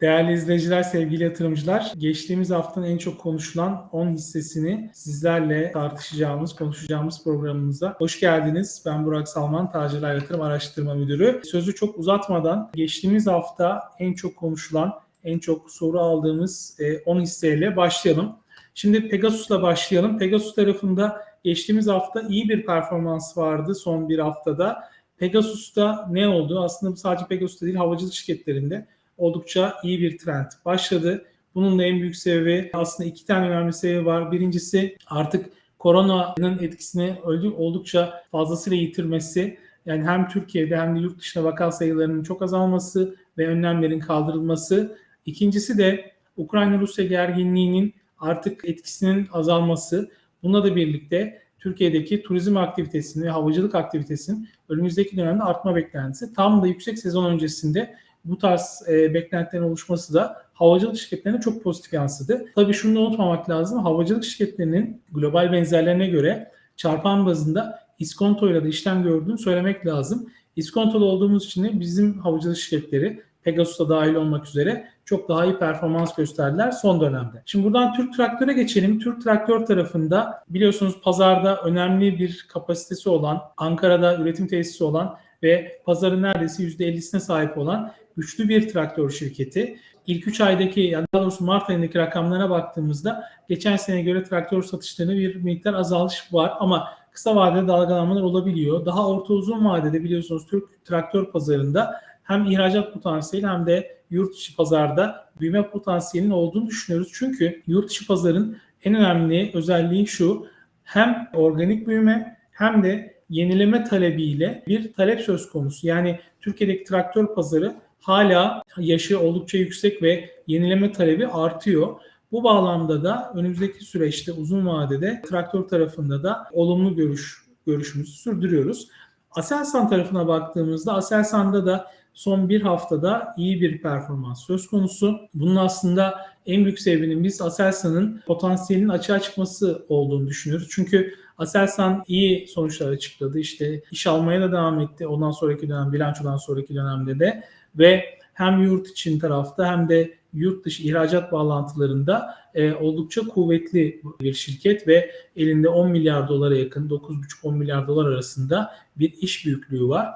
Değerli izleyiciler, sevgili yatırımcılar, geçtiğimiz haftanın en çok konuşulan 10 hissesini sizlerle tartışacağımız, konuşacağımız programımıza hoş geldiniz. Ben Burak Salman, Tacirler Yatırım Araştırma Müdürü. Sözü çok uzatmadan geçtiğimiz hafta en çok konuşulan, en çok soru aldığımız 10 hisseyle başlayalım. Şimdi Pegasus'la başlayalım. Pegasus tarafında geçtiğimiz hafta iyi bir performans vardı son bir haftada. Pegasus'ta ne oldu? Aslında sadece Pegasus'ta değil havacılık şirketlerinde oldukça iyi bir trend başladı. Bunun da en büyük sebebi aslında iki tane önemli sebebi var. Birincisi artık koronanın etkisini oldukça fazlasıyla yitirmesi. Yani hem Türkiye'de hem de yurt dışında vaka sayılarının çok azalması ve önlemlerin kaldırılması. İkincisi de Ukrayna-Rusya gerginliğinin artık etkisinin azalması. Bununla da birlikte Türkiye'deki turizm aktivitesinin ve havacılık aktivitesinin önümüzdeki dönemde artma beklentisi. Tam da yüksek sezon öncesinde bu tarz e, beklentilerin oluşması da havacılık şirketlerine çok pozitif yansıdı. Tabii şunu da unutmamak lazım. Havacılık şirketlerinin global benzerlerine göre çarpan bazında iskontoyla da işlem gördüğünü söylemek lazım. İskontolu olduğumuz için de bizim havacılık şirketleri Pegasus'a dahil olmak üzere çok daha iyi performans gösterdiler son dönemde. Şimdi buradan Türk Traktör'e geçelim. Türk Traktör tarafında biliyorsunuz pazarda önemli bir kapasitesi olan, Ankara'da üretim tesisi olan ve pazarın neredeyse %50'sine sahip olan güçlü bir traktör şirketi. İlk 3 aydaki yani daha doğrusu Mart ayındaki rakamlara baktığımızda geçen sene göre traktör satışlarında bir miktar azalış var ama kısa vadede dalgalanmalar olabiliyor. Daha orta uzun vadede biliyorsunuz Türk traktör pazarında hem ihracat potansiyeli hem de yurt içi pazarda büyüme potansiyelinin olduğunu düşünüyoruz. Çünkü yurt içi pazarın en önemli özelliği şu hem organik büyüme hem de yenileme talebiyle bir talep söz konusu. Yani Türkiye'deki traktör pazarı hala yaşı oldukça yüksek ve yenileme talebi artıyor. Bu bağlamda da önümüzdeki süreçte uzun vadede traktör tarafında da olumlu görüş görüşümüzü sürdürüyoruz. Aselsan tarafına baktığımızda Aselsan'da da son bir haftada iyi bir performans söz konusu. Bunun aslında en büyük sebebinin biz Aselsan'ın potansiyelinin açığa çıkması olduğunu düşünüyoruz. Çünkü Aselsan iyi sonuçlar açıkladı. İşte iş almaya da devam etti. Ondan sonraki dönem, bilançodan sonraki dönemde de ve hem yurt için tarafta hem de yurt dışı ihracat bağlantılarında e, oldukça kuvvetli bir şirket ve elinde 10 milyar dolara yakın 9,5-10 milyar dolar arasında bir iş büyüklüğü var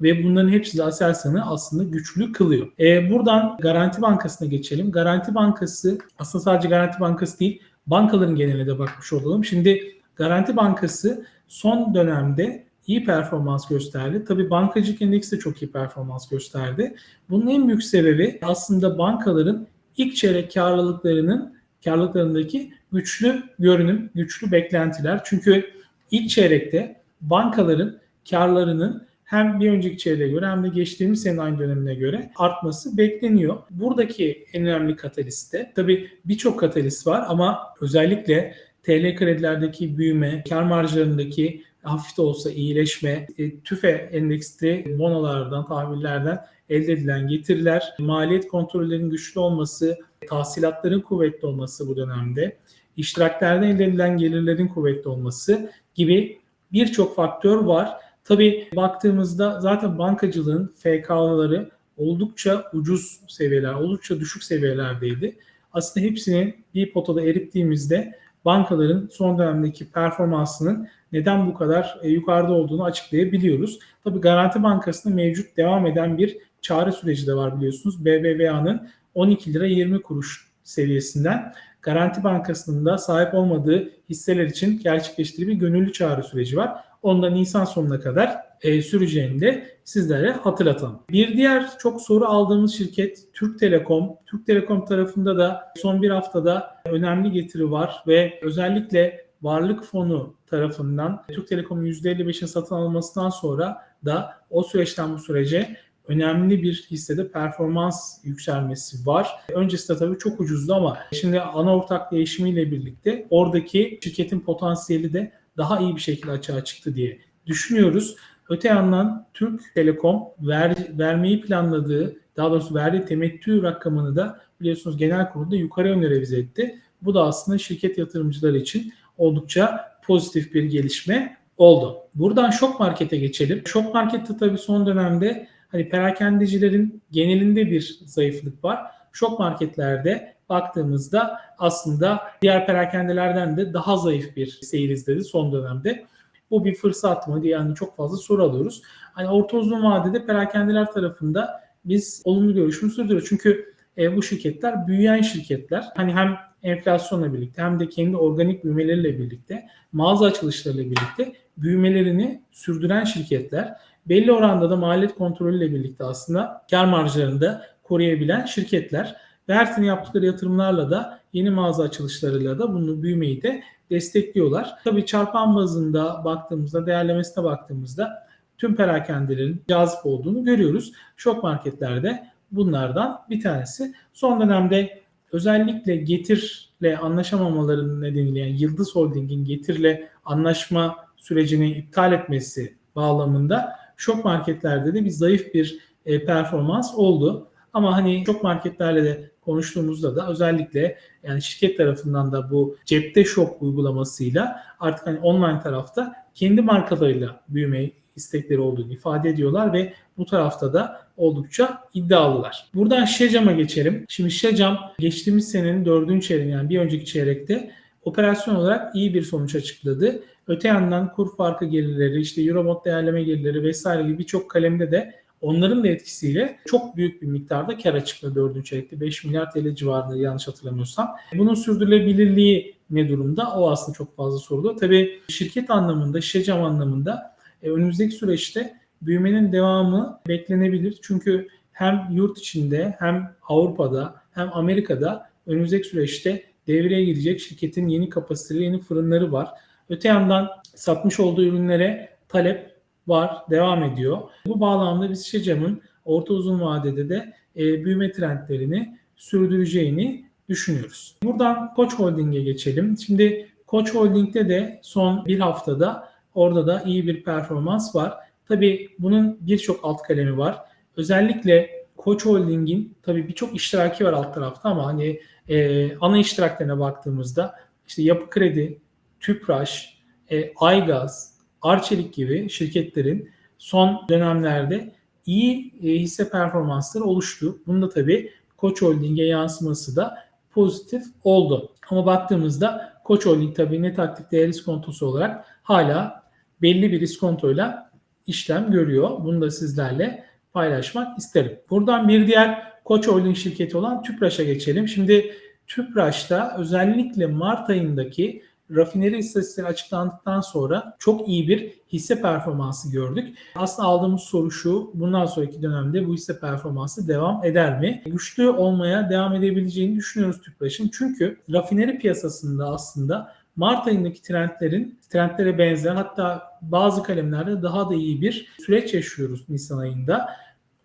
ve bunların hepsi de Aselsan'ı aslında güçlü kılıyor. E, buradan Garanti Bankası'na geçelim. Garanti Bankası aslında sadece Garanti Bankası değil bankaların geneline de bakmış olalım. Şimdi Garanti Bankası son dönemde iyi performans gösterdi. Tabii bankacılık endeksi de çok iyi performans gösterdi. Bunun en büyük sebebi aslında bankaların ilk çeyrek karlılıklarının karlılıklarındaki güçlü görünüm, güçlü beklentiler. Çünkü ilk çeyrekte bankaların karlarının hem bir önceki çeyreğe göre hem de geçtiğimiz sene aynı dönemine göre artması bekleniyor. Buradaki en önemli katalist de tabii birçok katalist var ama özellikle TL kredilerdeki büyüme, kar marjlarındaki hafif de olsa iyileşme, e, TÜFE endeksli bonolardan, tahvillerden elde edilen getiriler, maliyet kontrollerinin güçlü olması, tahsilatların kuvvetli olması bu dönemde, iştiraklerden elde edilen gelirlerin kuvvetli olması gibi birçok faktör var. Tabii baktığımızda zaten bankacılığın FK'ları oldukça ucuz seviyeler, oldukça düşük seviyelerdeydi. Aslında hepsini bir potada erittiğimizde bankaların son dönemdeki performansının neden bu kadar e, yukarıda olduğunu açıklayabiliyoruz. Tabii Garanti Bankası'nda mevcut devam eden bir çağrı süreci de var biliyorsunuz. BBVA'nın 12 lira 20 kuruş seviyesinden Garanti Bankası'nın da sahip olmadığı hisseler için gerçekleştirdiği bir gönüllü çağrı süreci var. Onda Nisan sonuna kadar e, süreceğini de sizlere hatırlatalım. Bir diğer çok soru aldığımız şirket Türk Telekom. Türk Telekom tarafında da son bir haftada önemli getiri var ve özellikle varlık fonu tarafından Türk Telekom'un %55'in satın alınmasından sonra da o süreçten bu sürece önemli bir hissede performans yükselmesi var. Öncesinde tabii çok ucuzdu ama şimdi ana ortak değişimiyle birlikte oradaki şirketin potansiyeli de daha iyi bir şekilde açığa çıktı diye düşünüyoruz. Öte yandan Türk Telekom ver, vermeyi planladığı, daha doğrusu verdiği temettü rakamını da biliyorsunuz genel kurulda yukarı yönde revize etti. Bu da aslında şirket yatırımcıları için oldukça pozitif bir gelişme oldu. Buradan şok markete geçelim. Şok markette tabii son dönemde hani perakendecilerin genelinde bir zayıflık var. şok marketlerde baktığımızda aslında diğer perakendelerden de daha zayıf bir seyir izledi son dönemde. Bu bir fırsat mı diye yani çok fazla soru alıyoruz. Hani orta uzun vadede perakendeler tarafında biz olumlu görüşümüzü sürdürüyoruz. Çünkü e, bu şirketler büyüyen şirketler. Hani hem enflasyonla birlikte hem de kendi organik büyümeleriyle birlikte, mağaza açılışlarıyla birlikte büyümelerini sürdüren şirketler. Belli oranda da maliyet kontrolüyle birlikte aslında kar marjlarını da koruyabilen şirketler. Ve her sene yaptıkları yatırımlarla da yeni mağaza açılışlarıyla da bunu büyümeyi de destekliyorlar. Tabii çarpan bazında baktığımızda, değerlemesine baktığımızda tüm perakendelerin cazip olduğunu görüyoruz. Şok marketlerde bunlardan bir tanesi. Son dönemde özellikle Getir'le anlaşamamaların nedeniyle yani Yıldız Holding'in Getir'le anlaşma sürecini iptal etmesi bağlamında şok marketlerde de bir zayıf bir e, performans oldu. Ama hani şok marketlerle de konuştuğumuzda da özellikle yani şirket tarafından da bu cepte şok uygulamasıyla artık hani online tarafta kendi markalarıyla büyüme istekleri olduğunu ifade ediyorlar ve bu tarafta da oldukça iddialılar. Buradan Şecam'a geçelim. Şimdi Şecam geçtiğimiz senenin dördüncü çeyreği yani bir önceki çeyrekte operasyon olarak iyi bir sonuç açıkladı. Öte yandan kur farkı gelirleri, işte Eurobond değerleme gelirleri vesaire gibi birçok kalemde de onların da etkisiyle çok büyük bir miktarda kar açıkladı dördüncü çeyrekte. 5 milyar TL civarında yanlış hatırlamıyorsam. Bunun sürdürülebilirliği ne durumda? O aslında çok fazla soruldu. Tabii şirket anlamında, Şecam anlamında e, önümüzdeki süreçte büyümenin devamı beklenebilir. Çünkü hem yurt içinde hem Avrupa'da hem Amerika'da önümüzdeki süreçte devreye girecek şirketin yeni kapasiteli, yeni fırınları var. Öte yandan satmış olduğu ürünlere talep var, devam ediyor. Bu bağlamda biz Şecam'ın orta uzun vadede de e, büyüme trendlerini sürdüreceğini düşünüyoruz. Buradan Koç Holding'e geçelim. Şimdi Koç Holding'de de son bir haftada orada da iyi bir performans var. Tabii bunun birçok alt kalemi var. Özellikle Koç Holding'in tabii birçok iştiraki var alt tarafta ama hani e, ana iştiraklerine baktığımızda işte Yapı Kredi, Tüpraş, e, Aygaz, Arçelik gibi şirketlerin son dönemlerde iyi e, hisse performansları oluştu. Bunda tabii Koç Holding'e yansıması da pozitif oldu. Ama baktığımızda Koç Holding tabii net aktif değer iskontosu olarak hala belli bir iskontoyla işlem görüyor. Bunu da sizlerle paylaşmak isterim. Buradan bir diğer Koç Holding şirketi olan Tüpraş'a geçelim. Şimdi Tüpraş'ta özellikle Mart ayındaki rafineri istatistikleri açıklandıktan sonra çok iyi bir hisse performansı gördük. Aslında aldığımız soru şu, bundan sonraki dönemde bu hisse performansı devam eder mi? Güçlü olmaya devam edebileceğini düşünüyoruz Tüpraş'ın. Çünkü rafineri piyasasında aslında Mart ayındaki trendlerin trendlere benzer hatta bazı kalemlerde daha da iyi bir süreç yaşıyoruz Nisan ayında.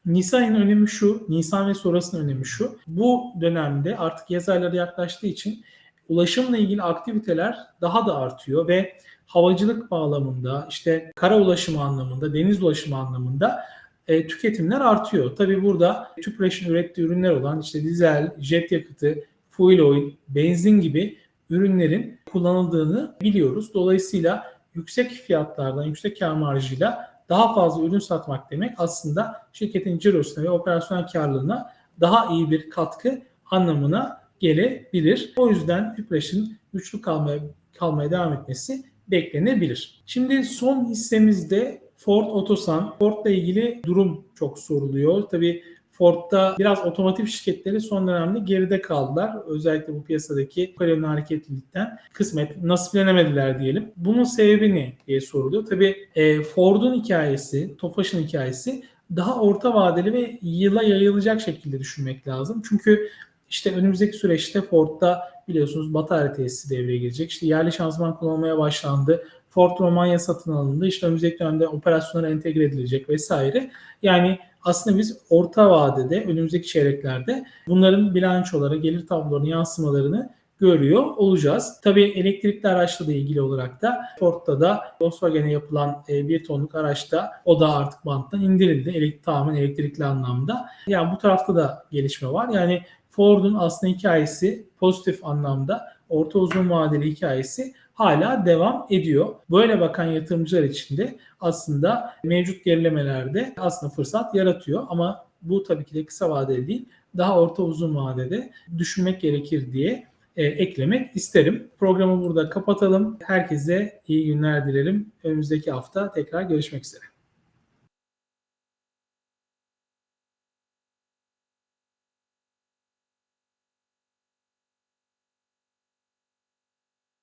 Nisan ayının önemi şu, Nisan ve sonrasının önemi şu. Bu dönemde artık yaz ayları yaklaştığı için ulaşımla ilgili aktiviteler daha da artıyor ve havacılık bağlamında, işte kara ulaşımı anlamında, deniz ulaşımı anlamında e, tüketimler artıyor. Tabii burada TÜPRAŞ'ın ürettiği ürünler olan işte dizel, jet yakıtı, fuel oil, benzin gibi ürünlerin kullanıldığını biliyoruz. Dolayısıyla yüksek fiyatlardan, yüksek kar marjıyla daha fazla ürün satmak demek aslında şirketin cirosuna ve operasyonel karlılığına daha iyi bir katkı anlamına gelebilir. O yüzden Tüpraş'ın güçlü kalmaya, kalmaya devam etmesi beklenebilir. Şimdi son hissemizde Ford Otosan. Ford'la ilgili durum çok soruluyor. Tabii Ford'da biraz otomotiv şirketleri son dönemde geride kaldılar. Özellikle bu piyasadaki kalemli hareketlilikten kısmet nasiplenemediler diyelim. Bunun sebebi ne diye soruluyor. Tabii e, Ford'un hikayesi, Tofaş'ın hikayesi daha orta vadeli ve yıla yayılacak şekilde düşünmek lazım. Çünkü işte önümüzdeki süreçte Ford'da biliyorsunuz batarya tesisi devreye girecek. İşte yerli şanzıman kullanılmaya başlandı. Ford Romanya satın alındı. İşte önümüzdeki dönemde operasyonlara entegre edilecek vesaire. Yani aslında biz orta vadede önümüzdeki çeyreklerde bunların bilançolara, gelir tablolarına yansımalarını görüyor olacağız. Tabii elektrikli araçla da ilgili olarak da Ford'da da Volkswagen'e yapılan e, bir tonluk araçta o da artık banttan indirildi. Elektrik, tamamen elektrikli anlamda. Yani bu tarafta da gelişme var. Yani Ford'un aslında hikayesi pozitif anlamda orta uzun vadeli hikayesi hala devam ediyor. Böyle bakan yatırımcılar için de aslında mevcut gerilemelerde aslında fırsat yaratıyor ama bu tabii ki de kısa vadeli değil daha orta uzun vadede düşünmek gerekir diye e, eklemek isterim. Programı burada kapatalım. Herkese iyi günler dilerim. Önümüzdeki hafta tekrar görüşmek üzere.